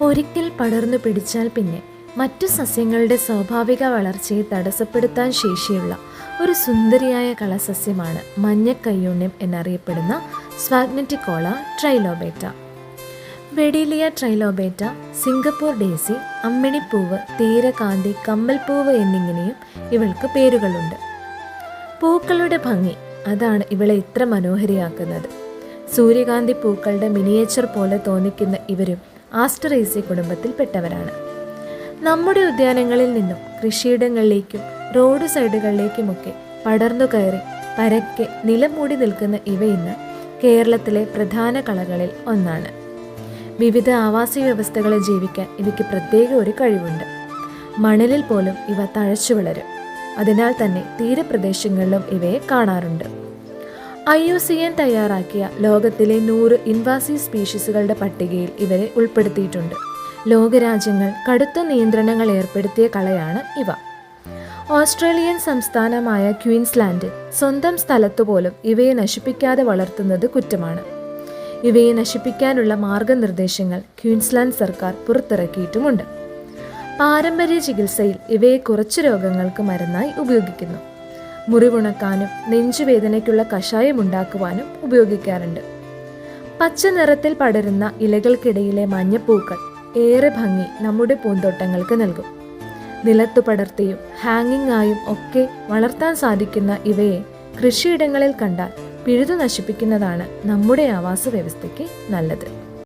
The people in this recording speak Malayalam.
ഒരിക്കൽ പടർന്നു പിടിച്ചാൽ പിന്നെ മറ്റു സസ്യങ്ങളുടെ സ്വാഭാവിക വളർച്ചയെ തടസ്സപ്പെടുത്താൻ ശേഷിയുള്ള ഒരു സുന്ദരിയായ കളസസ്യമാണ് മഞ്ഞക്കയ്യൂണ്യം എന്നറിയപ്പെടുന്ന സ്വാഗ്നറ്റിക്കോള ട്രൈലോബേറ്റ. വെഡീലിയ ട്രൈലോബേറ്റ സിംഗപ്പൂർ ഡേസി അമ്മിണിപ്പൂവ് തീരകാന്തി കമ്മൽപ്പൂവ് എന്നിങ്ങനെയും ഇവൾക്ക് പേരുകളുണ്ട്. പൂക്കളുടെ ഭംഗി അതാണ് ഇവളെ ഇത്ര മനോഹരിയാക്കുന്നത്. സൂര്യകാന്തി പൂക്കളുടെ മിനിയേച്ചർ പോലെ തോന്നിക്കുന്ന ഇവരും ആസ്റ്ററേസി കുടുംബത്തിൽപ്പെട്ടവരാണ്. നമ്മുടെ ഉദ്യാനങ്ങളിൽ നിന്നും കൃഷിയിടങ്ങളിലേക്കും റോഡ് സൈഡുകളിലേക്കുമൊക്കെ പടർന്നു കയറി പരക്കെ നിലം മൂടി നിൽക്കുന്ന ഇവ ഇന്ന് കേരളത്തിലെ പ്രധാന കളകളിൽ ഒന്നാണ്. വിവിധ ആവാസ വ്യവസ്ഥകളെ ജീവിക്കാൻ ഇവയ്ക്ക് പ്രത്യേക ഒരു കഴിവുണ്ട്. മണലിൽ പോലും ഇവ തഴച്ചു വളരും അതിനാൽ തന്നെ തീരപ്രദേശങ്ങളിലും ഇവയെ കാണാറുണ്ട്. ഐ യു സി എൻ തയ്യാറാക്കിയ ലോകത്തിലെ നൂറ് ഇൻവാസീവ് സ്പീഷീസുകളുടെ പട്ടികയിൽ ഇവരെ ഉൾപ്പെടുത്തിയിട്ടുണ്ട്. ലോകരാജ്യങ്ങൾ കടുത്ത നിയന്ത്രണങ്ങൾ ഏർപ്പെടുത്തിയ കളയാണ് ഇവ. ഓസ്ട്രേലിയൻ സംസ്ഥാനമായ ക്വീൻസ്ലാൻഡ് സ്വന്തം സ്ഥലത്തുപോലും ഇവയെ നശിപ്പിക്കാതെ വളർത്തുന്നത് കുറ്റമാണ്. ഇവയെ നശിപ്പിക്കാനുള്ള മാർഗനിർദ്ദേശങ്ങൾ ക്വീൻസ്ലാൻഡ് സർക്കാർ പുറത്തിറക്കിയിട്ടുമുണ്ട്. പാരമ്പര്യ ചികിത്സയിൽ ഇവയെ കുറച്ച് രോഗങ്ങൾക്ക് മരുന്നായി ഉപയോഗിക്കുന്നു. മുറിവുണക്കാനും നെഞ്ചുവേദനയ്ക്കുള്ള കഷായം ഉണ്ടാക്കുവാനും ഉപയോഗിക്കാറുണ്ട്. പച്ച നിറത്തിൽ പടരുന്ന ഇലകൾക്കിടയിലെ മഞ്ഞപ്പൂക്കൾ ഏറെ ഭംഗി നമ്മുടെ പൂന്തോട്ടങ്ങൾക്ക് നൽകും. നിലത്തു പടർത്തിയും ഹാങ്ങിങ് ആയും ഒക്കെ വളർത്താൻ സാധിക്കുന്ന ഇവയെ കൃഷിയിടങ്ങളിൽ കണ്ടാൽ പിഴുതു നശിപ്പിക്കുന്നതാണ് നമ്മുടെ ആവാസ വ്യവസ്ഥയ്ക്ക് നല്ലത്.